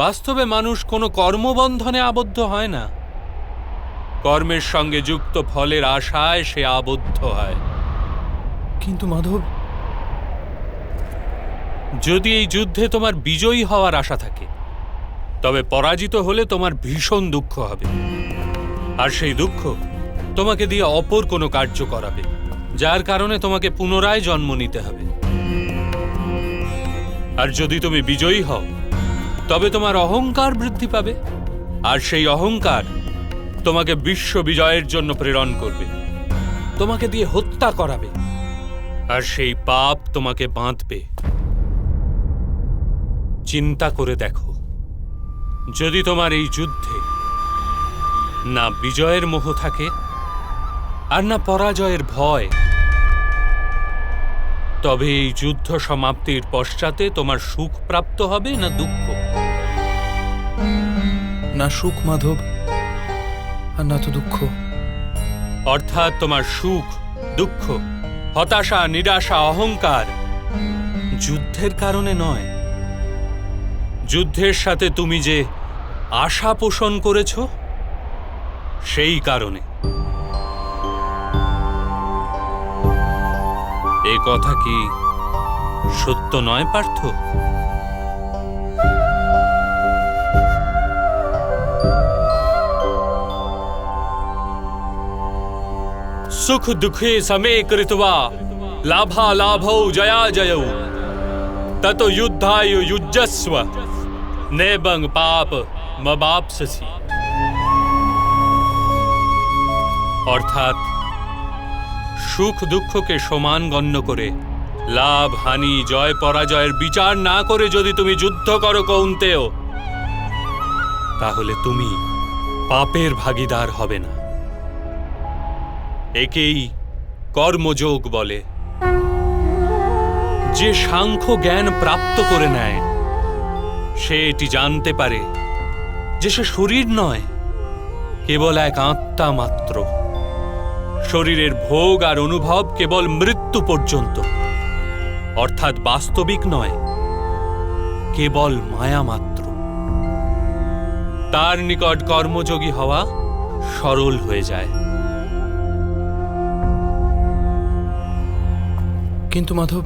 বাস্তবে মানুষ কোনো কর্মবন্ধনে আবদ্ধ হয় না। কর্মের সঙ্গে যুক্ত ফলের আশায় সে আবদ্ধ হয়। কিন্তু মাধব যদি এই যুদ্ধে তোমার বিজয়ী হওয়ার আশা থাকে তবে পরাজিত হলে তোমার ভীষণ দুঃখ হবে। আর সেই দুঃখ তোমাকে দিয়ে অপর কোনো কার্য করাবে যার কারণে তোমাকে পুনরায় জন্ম নিতে হবে। আর যদি তুমি বিজয়ী হও তবে তোমার অহংকার বৃদ্ধি পাবে, আর সেই অহংকার তোমাকে বিশ্ব বিজয়ের জন্য প্রেরণ করবে, তোমাকে দিয়ে হত্যা করাবে, আর সেই পাপ তোমাকে বাঁধবে। চিন্তা করে দেখো, যদি তোমার এই যুদ্ধে না বিজয়ের মোহ থাকে, আর না পরাজয়ের ভয়, তবে এই যুদ্ধ সমাপ্তির পশ্চাতে তোমার সুখ প্রাপ্ত হবে, না দুঃখ না সুখ, মাধব? আর না তো দুঃখ। অর্থাৎ তোমার সুখ, দুঃখ, হতাশা, নিরাশা, অহংকার যুদ্ধের কারণে নয়। যুদ্ধের সাথে তুমি যে আশা পোষণ করেছ, সেই কারণে। এ কথা কি সত্য নয়, পার্থ? सुख दुखे समे कृत्वा लाभा लाभौ जया जयौ ततो युद्धाय युजस्व नेबंग पाप মবাপসি অর্থাৎ সুখ দুঃখকে সমান গণ্য করে লাভ হানি জয় পরাজয়ের বিচার না করে যদি তুমি যুদ্ধ করো কৌন্তেও তাহলে তুমি পাপের ভাগীদার হবে না একেই কর্মযোগ বলে। যে সাংখ্য জ্ঞান প্রাপ্ত করে নেয়, সে এটি জানতে পারে যে সে শরীর নয়, কেবল এক আত্মা মাত্র। শরীরের ভোগ আর অনুভব কেবল মৃত্যু পর্যন্ত, অর্থাৎ বাস্তবিক নয়, কেবল মায়া মাত্র। তার নিকট কর্মযোগী হওয়া সরল হয়ে যায়। কিন্তু মাধব,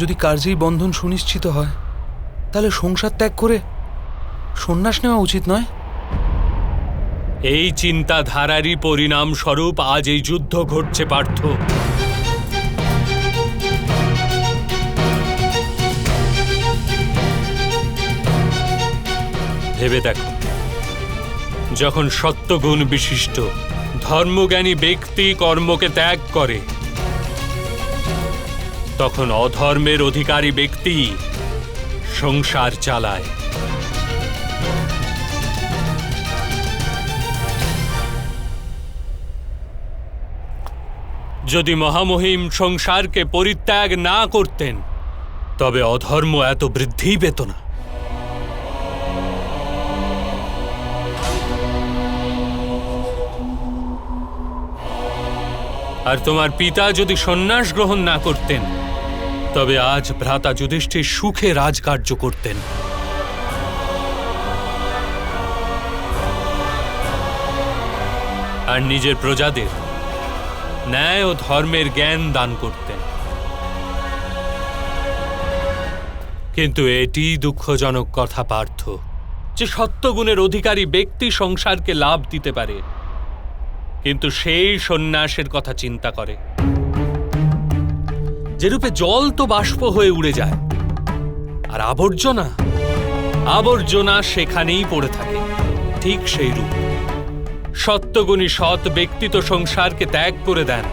যদি কার্যেই বন্ধন সুনিশ্চিত হয়, তাহলে সংসার ত্যাগ করে সন্ন্যাস নেওয়া উচিত নয়? এই চিন্তাধারারই পরিণাম স্বরূপ আজ এই যুদ্ধ ঘটছে, পার্থ। ভেবে দেখো, যখন সত্যগুণ বিশিষ্ট, ধর্মজ্ঞানী ব্যক্তি কর্মকে ত্যাগ করে তখন অধর্মের অধিকারী ব্যক্তি সংসার চালায়। যদি মহামহিম সংসারকে পরিত্যাগ না করতেন, তবে অধর্ম এত বৃদ্ধি পেত না। আর তোমার পিতা যদি সন্ন্যাস গ্রহণ না করতেন তবে আজ ভ্রাতা যুধিষ্ঠির সুখে রাজকার্য করতেন। আর নিজের প্রজাদের ন্যায় ও ধর্মের জ্ঞান দান করতেন। কিন্তু এটি দুঃখজনক কথা পার্থ, যে সত্যগুণের অধিকারী ব্যক্তি সংসারকে লাভ দিতে পারে, কিন্তু সেই সন্ন্যাসের কথা চিন্তা করে। যেরূপে জল তো বাষ্প হয়ে উড়ে যায়, আর আবর্জনা আবর্জনা সেখানেই পড়ে থাকে, ঠিক সেই রূপ। সত্যগুণী সৎ ব্যক্তি তো সংসারকে ত্যাগ করে দেন,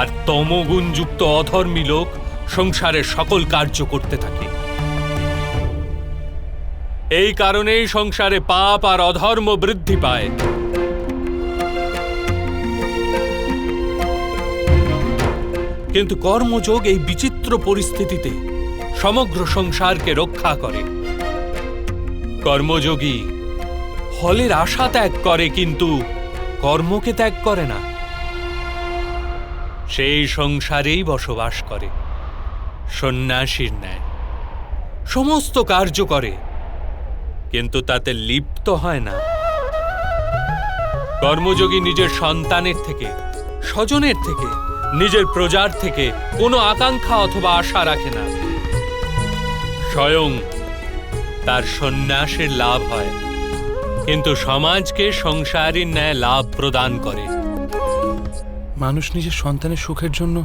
আর তমগুণযুক্ত অধর্মী লোক সংসারের সকল কার্য করতে থাকে। এই কারণেই সংসারে পাপ আর অধর্ম বৃদ্ধি পায়। কিন্তু কর্মযোগ এই বিচিত্র পরিস্থিতিতে সমগ্র সংসারকে রক্ষা করে। কর্মযোগী ফলের আশা ত্যাগ করে, কিন্তু কর্মকে ত্যাগ করে না। সেই সংসারেই বসবাস করে, সন্ন্যাসীর ন্যায়। সমস্ত কার্য করে, কিন্তু তাতে লিপ্ত হয় না। কর্মযোগী নিজের সন্তানের থেকে, স্বজনের থেকে নিজের প্রজার থেকে কোনো আকাঙ্ক্ষা অথবা আশা রাখে না। স্বয়ং তার সন্ন্যাসের লাভ হয় কিন্তু সমাজকে সংসারীর ন্যায় লাভ প্রদান করে। মানুষ নিজের সন্তানের সুখের জন্য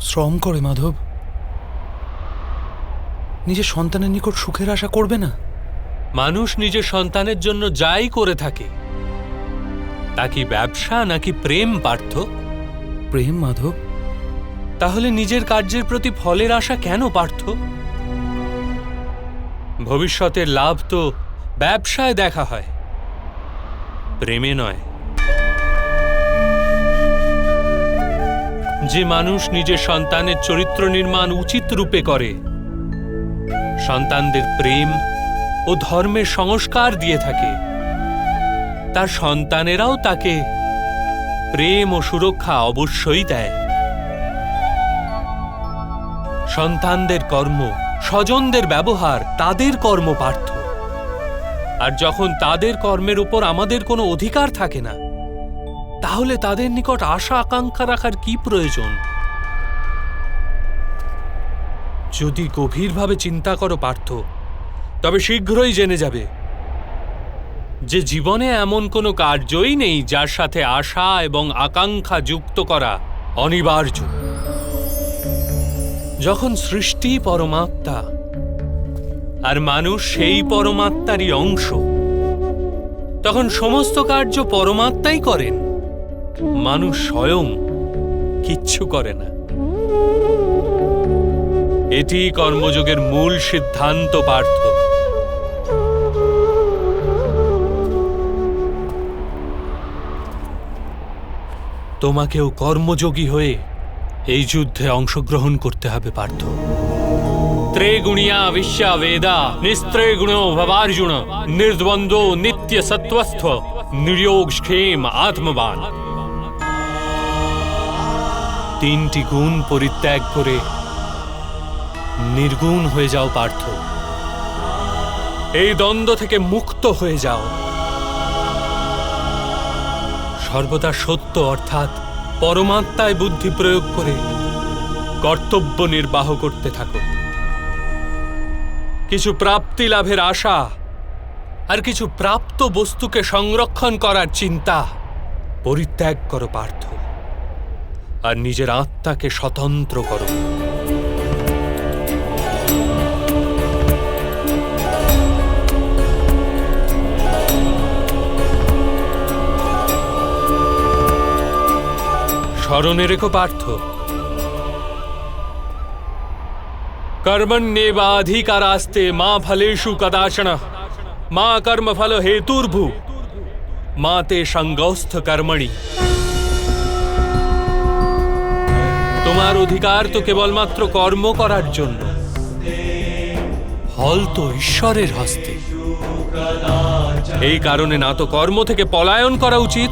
শ্রম করে মাধব। নিজের সন্তানের নিকট সুখের আশা করবে না। মানুষ নিজের সন্তানের জন্য যাই করে থাকে তা কি ব্যবসা নাকি প্রেম পার্থ প্রেম, মাধব? তাহলে নিজের কার্যের প্রতি ফলের আশা কেন পার্থ? ভবিষ্যতের লাভ তো ব্যবসায় দেখা হয়, প্রেমে নয়। যে মানুষ নিজের সন্তানের চরিত্র নির্মাণ উচিত রূপে করে, সন্তানদের প্রেম ও ধর্মের সংস্কার দিয়ে থাকে। তার সন্তানেরাও তাকে প্রেম ও সুরক্ষা অবশ্যই দেয়। সন্তানদের কর্ম, স্বজনদের ব্যবহার, তাদের কর্ম পার্থ। আর যখন তাদের কর্মের উপর আমাদের কোনো অধিকার থাকে না, তাহলে তাদের নিকট আশা, আকাঙ্ক্ষা রাখার কি প্রয়োজন? যদি গভীরভাবে চিন্তা করো পার্থ, তবে শীঘ্রই জেনে যাবে। যে জীবনে এমন কোনো কার্যই নেই যার সাথে আশা এবং আকাঙ্ক্ষা যুক্ত করা অনিবার্য। যখন সৃষ্টি পরমাত্মা, আর মানুষ সেই পরমাত্মারই অংশ, তখন সমস্ত কার্য পরমাত্মাই করেন। মানুষ স্বয়ং কিচ্ছু করে না। এটি কর্মযোগের মূল সিদ্ধান্ত পার্থ তোমাকেও কর্মযোগী হয়ে এই যুদ্ধে অংশগ্রহণ করতে হবে, পার্থ। ত্রেগুণিয়া বিশ্বা বেদা নিস্ত্রেগুণো ভবার্জুন নির্দ্বন্দ্ব নিত্য আত্মবান। তিনটি গুণ পরিত্যাগ করে নির্গুণ হয়ে যাও, পার্থ। এই দ্বন্দ্ব থেকে মুক্ত হয়ে যাও। সর্বদা সত্য অর্থাৎ পরমাত্মায় বুদ্ধি প্রয়োগ করে কর্তব্য নির্বাহ করতে থাকো কিছু প্রাপ্তি লাভের আশা আর কিছু প্রাপ্ত বস্তুকে সংরক্ষণ করার চিন্তা পরিত্যাগ করো, পার্থ। আর নিজের আত্মাকে স্বতন্ত্র করো। স্মরণে রেখো পার্থ। কর্মণ্যেবাধিকারাস্তে মা ফলেষু কদাচন। মা কর্মফল হেতুর্ভু। মা তে সঙ্গস্থ কর্মণি। তোমার অধিকার তো কেবলমাত্র কর্ম করার জন্য। ফল তো ঈশ্বরের হস্তে। এই কারণে না তো কর্ম থেকে পলায়ন করা উচিত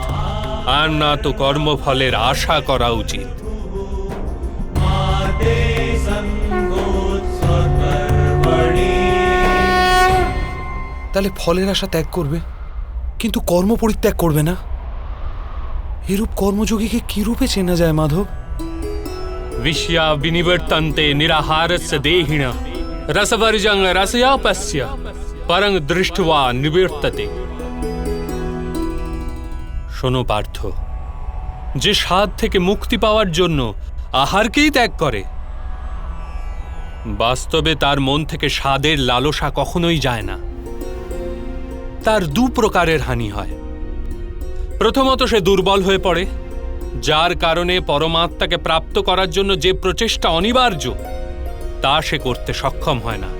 আর না তো কর্মফলের আশা করা উচিত তাহলে ফলের আশা ত্যাগ করবে কিন্তু কর্ম পরিত্যাগ করবে না এরূপ কর্মযোগীকে কি রূপে চেনা যায় মাধব विषया विनिवर्तन्ते निराहारस्य देहिण रसवर्जं रसयापस्य परं दृष्ट्वा নিবর্ততে শোনো পার্থ, যে স্বাদ থেকে মুক্তি পাওয়ার জন্য আহারকেই ত্যাগ করে, বাস্তবে তার মন থেকে স্বাদের লালসা কখনোই যায় না। তার দু প্রকারের হানি হয়। প্রথমত সে দুর্বল হয়ে পড়ে, যার কারণে পরমাত্মাকে প্রাপ্ত করার জন্য যে প্রচেষ্টা অনিবার্য, তা সে করতে সক্ষম হয় না।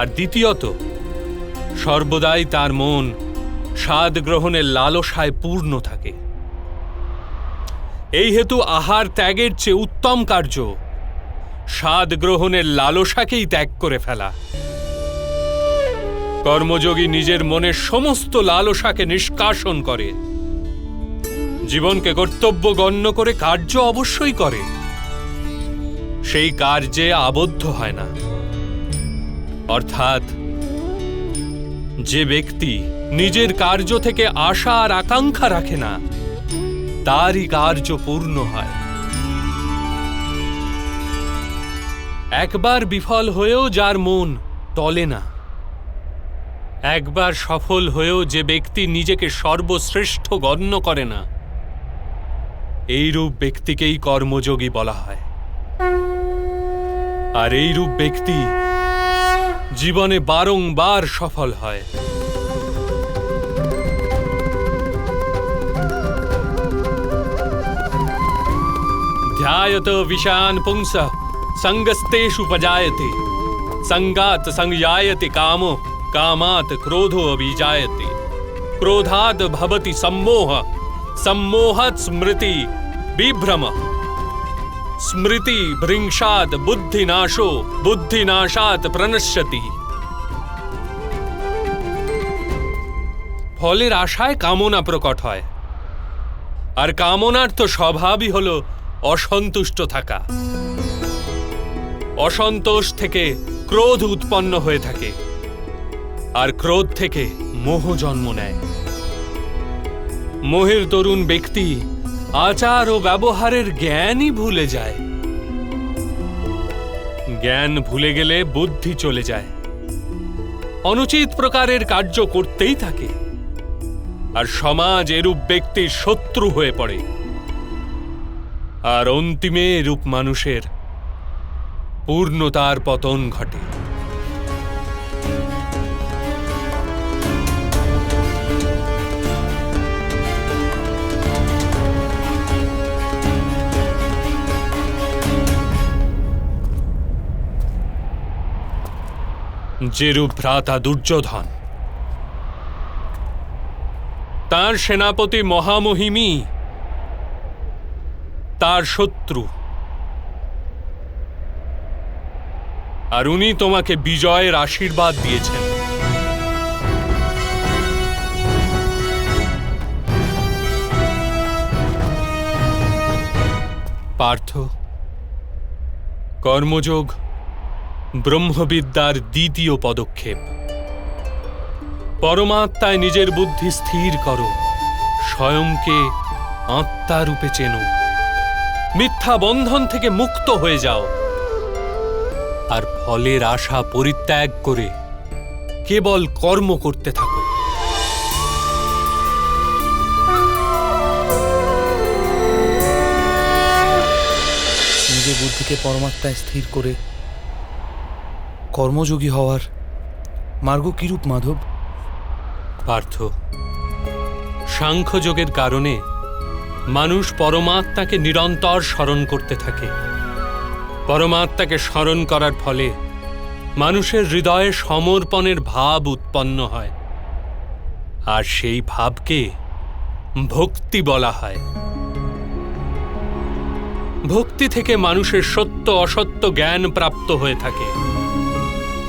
আর দ্বিতীয়ত, সর্বদাই তার মন স্বাদ গ্রহণের লালসায় পূর্ণ থাকে। এই হেতু আহার ত্যাগের চেয়ে উত্তম কার্য। স্বাদ গ্রহণের লালসাকেই ত্যাগ করে ফেলা। কর্মযোগী নিজের মনের সমস্ত লালসাকে নিষ্কাশন করে। জীবনকে কর্তব্য গণ্য করে কার্য অবশ্যই করে। সেই কার্যে আবদ্ধ হয় না। অর্থাৎ যে ব্যক্তি নিজের কার্য থেকে আশা আর আকাঙ্ক্ষা রাখে না। তারই কার্য পূর্ণ হয়। একবার বিফল হয়েও যার মন টলে না। একবার সফল হয়েও যে ব্যক্তি নিজেকে সর্বশ্রেষ্ঠ গণ্য করে না। এইরূপ ব্যক্তিকেই কর্মযোগী বলা হয়। আর এইরূপ ব্যক্তি জীবনে বারংবার সফল হয়। ध्यायत विषान् पुंस संगस्तेषु पजायते संगात संजायते कामो कामात् क्रोधो अभिजायते क्रोधात् भवति सम्मोह सम्मोहात् स्मृति विभ्रम स्मृति भृंशात् बुद्धिनाशो बुद्धिनाशात् प्रणश्यति ফলের আশায় কামনা প্রকট হয় আর কামনার তো স্বভাবই হলো অসন্তুষ্ট থাকা। অসন্তোষ থেকে ক্রোধ উৎপন্ন হয়ে থাকে আর ক্রোধ থেকে মোহ জন্ম নেয়। মোহের তরুণ ব্যক্তি আচার ও ব্যবহারের জ্ঞানই ভুলে যায়। জ্ঞান ভুলে গেলে বুদ্ধি চলে যায়। অনুচিত প্রকারের কার্য করতেই থাকে। আর সমাজ এরূপ ব্যক্তির শত্রু হয়ে পড়ে। আর অন্তিমে এরূপ মানুষের পূর্ণতার পতন ঘটে। যেরূপ ভ্রাতা দুর্যোধন তার সেনাপতি মহামহিমী তার শত্রু। আর উনি তোমাকে বিজয়ের আশীর্বাদ দিয়েছেন। পার্থ, কর্মযোগ ব্রহ্মবিদ্যার দ্বিতীয় পদক্ষেপ। পরমাত্মায় নিজের বুদ্ধি স্থির করো, স্বয়ংকে আত্মারূপে চেনো। মিথ্যা বন্ধন থেকে মুক্ত হয়ে যাও। আর ফলের আশা পরিত্যাগ করে কেবল কর্ম করতে থাকো। নিজের বুদ্ধিকে পরমাত্মায় স্থির করে কর্মযোগী হওয়ার মার্গ কিরূপ মাধব? পার্থ সাংখ্যযোগের কারণে মানুষ পরমাত্মাকে নিরন্তর স্মরণ করতে থাকে। পরমাত্মাকে স্মরণ করার ফলে মানুষের হৃদয়ে সমর্পণের ভাব উৎপন্ন হয়। আর সেই ভাবকে ভক্তি বলা হয়। ভক্তি থেকে মানুষের সত্য অসত্য জ্ঞান প্রাপ্ত হয়ে থাকে।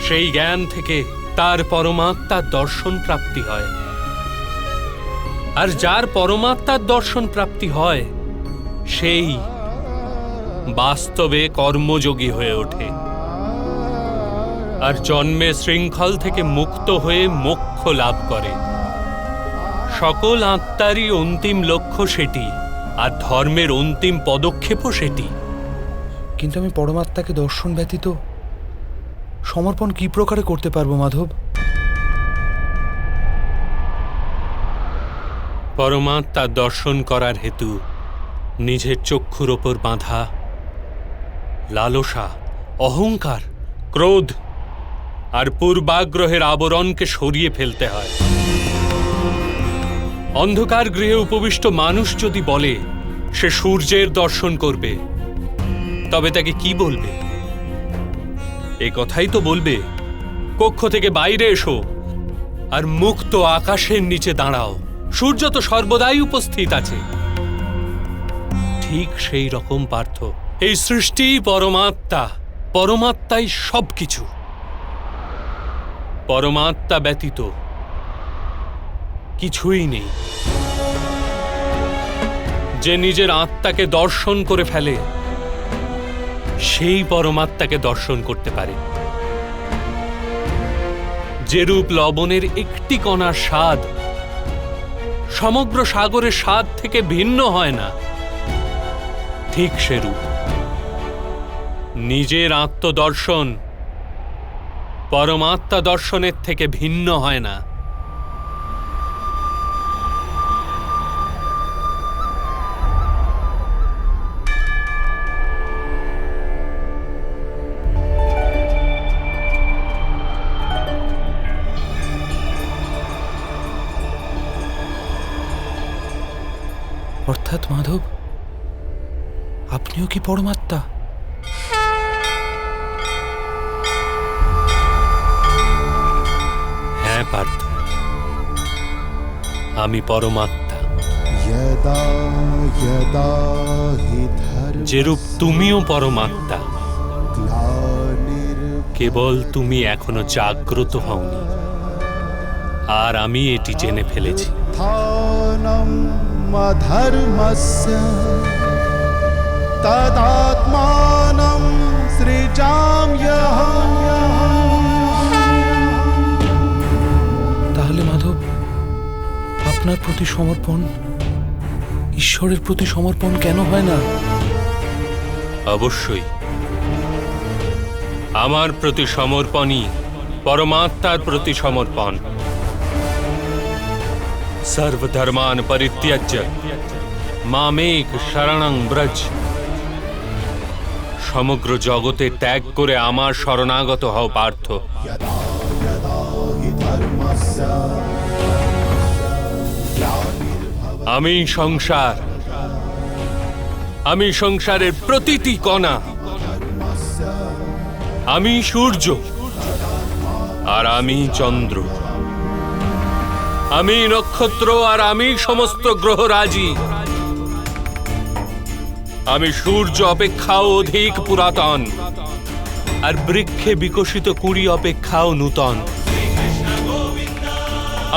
সেই জ্ঞান থেকে তার পরমাত্মার দর্শন প্রাপ্তি হয়। আর যার পরমাত্মার দর্শন প্রাপ্তি হয়, সেই বাস্তবে কর্মযোগী হয়ে ওঠে। আর জন্মে শৃঙ্খল থেকে মুক্ত হয়ে মোক্ষ লাভ করে। সকল আত্মারই অন্তিম লক্ষ্য সেটি, আর ধর্মের অন্তিম পদক্ষেপও সেটি। কিন্তু আমি পরমাত্মাকে দর্শন ব্যতীত সমর্পণ কি প্রকারে করতে পারব, মাধব? পরমাত্মার দর্শন করার হেতু নিজের চক্ষুর ওপর বাঁধা। লালসা, অহংকার, ক্রোধ আর পূর্বাগ্রহের আবরণকে সরিয়ে ফেলতে হয়। অন্ধকার গৃহে উপবিষ্ট মানুষ যদি বলে, সে সূর্যের দর্শন করবে, তবে তাকে কি বলবে? এ কথাই তো বলবে, কক্ষ থেকে বাইরে এসো আর মুক্ত আকাশের নিচে দাঁড়াও। সূর্য তো সর্বদাই উপস্থিত আছে। ঠিক সেই রকম পার্থ। এই সৃষ্টি পরমাত্মা, পরমাত্মাই সবকিছু। পরমাত্মা ব্যতীত কিছুই নেই। যে নিজের আত্মাকে দর্শন করে ফেলে, সেই পরমাত্মাকে দর্শন করতে পারে। যেরূপ লবণের একটি কণার স্বাদ সমগ্র সাগরের স্বাদ থেকে ভিন্ন হয় না। ঠিক সেরূপ। নিজের আত্মদর্শন পরমাত্মা দর্শনের থেকে ভিন্ন হয় না। অর্থাৎ মাধব আপনিও কি পরমাত্মা? হ্যাঁ পার্থ। আমি পরমাত্মা। যেরূপ তুমিও পরমাত্মা। কেবল তুমি এখনও জাগ্রত হওনি। আর আমি এটি জেনে ফেলেছি। उत्थानम् अधर्मस्य तदात्मानं सृजाम्यहम् তাহলে মাধব আপনার প্রতি সমর্পণ ঈশ্বরের প্রতি সমর্পণ কেন হয় না অবশ্যই আমার প্রতি সমর্পণই পরমাত্মার প্রতি সমর্পণ સર્વધર્માન પરિત્યજ્ય মামেক শরণং ব্রজ সমগ্র জগতে ত্যাগ করে আমার শরণাগত হও, পার্থ। আমি সংসার। আমি সংসারের প্রতিটি কণা। আমি সূর্য। আর আমি চন্দ্র। আমি নক্ষত্র আর আমি সমস্ত গ্রহরাজি আমি সূর্য অপেক্ষাও অধিক পুরাতন, আর বৃক্ষে বিকশিত কুড়ি অপেক্ষাও নূতন।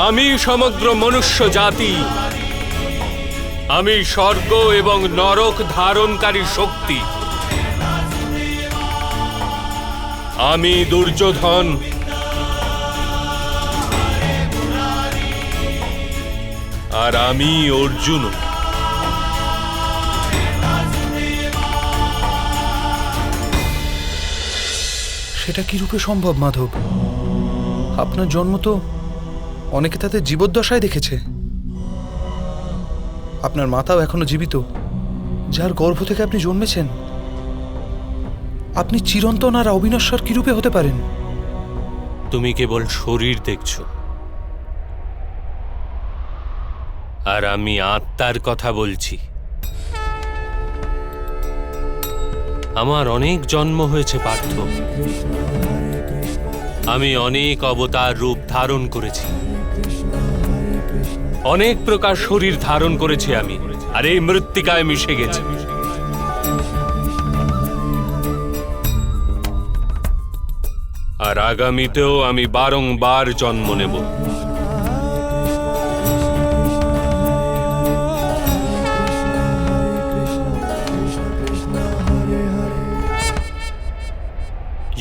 আমি সমগ্র মনুষ্য জাতি। আমি স্বর্গ এবং নরক ধারণকারী শক্তি। আমি দুর্যোধন আর আমি অর্জুন। সেটা কি রূপে সম্ভব মাধব? আপনার জন্ম তো অনেকে তাদের জীবদ্দশায় দেখেছে। আপনার মাতাও এখনও জীবিত যার গর্ভ থেকে আপনি জন্মেছেন। আপনি চিরন্তন আর অবিনশ্বর কি রূপে হতে পারেন? তুমি কেবল শরীর দেখছ। আর আমি আত্মার কথা বলছি। আমার অনেক জন্ম হয়েছে, পার্থ। আমি অনেক অবতার রূপ ধারণ করেছি। অনেক প্রকার শরীর ধারণ করেছি আমি, আর এই মৃত্তিকায় মিশে গেছি। আর আগামীতেও আমি বারংবার জন্ম নেব।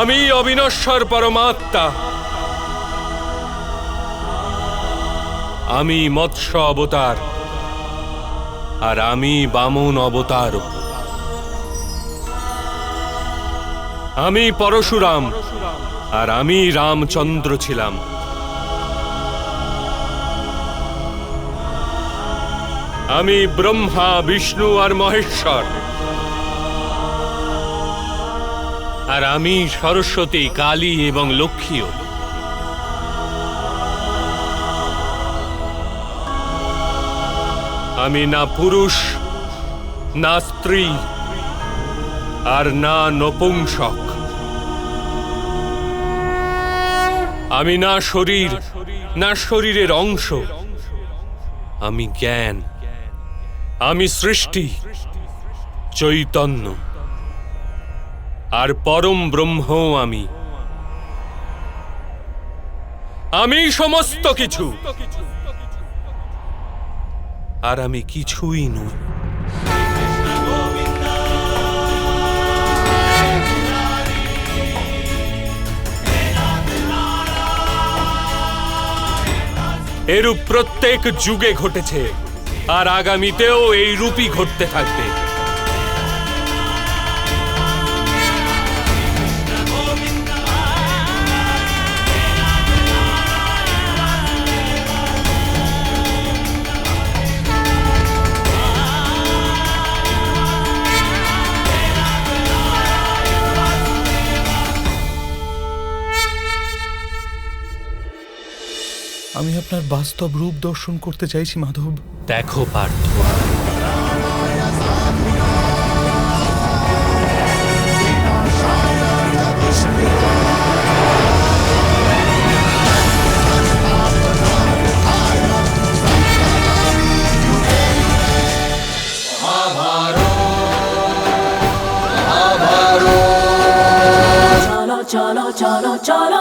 আমি অবিনশ্বর পরমাত্মা। আমি মৎস্য অবতার, আর আমি বামন অবতার। আমি পরশুরাম, আর আমি রামচন্দ্র ছিলাম। আমি ব্রহ্মা, বিষ্ণু, আর মহেশ্বর। আর আমি সরস্বতী, কালী এবং লক্ষ্মীও। আমি না পুরুষ, না স্ত্রী, আর না নপুংসক। আমি না শরীর, না শরীরের অংশ। আমি জ্ঞান, আমি সৃষ্টি, চৈতন্য। আর পরম ব্রহ্ম আমি। আমি সমস্ত কিছু। আর আমি কিছুই নই। এরূপ প্রত্যেক যুগে ঘটেছে, আর আগামীতেও এই রূপই ঘটতে থাকবে। আমি আপনার বাস্তব রূপ দর্শন করতে চাইছি মাধব। দেখো পার্থ। cholo, cholo, cholo,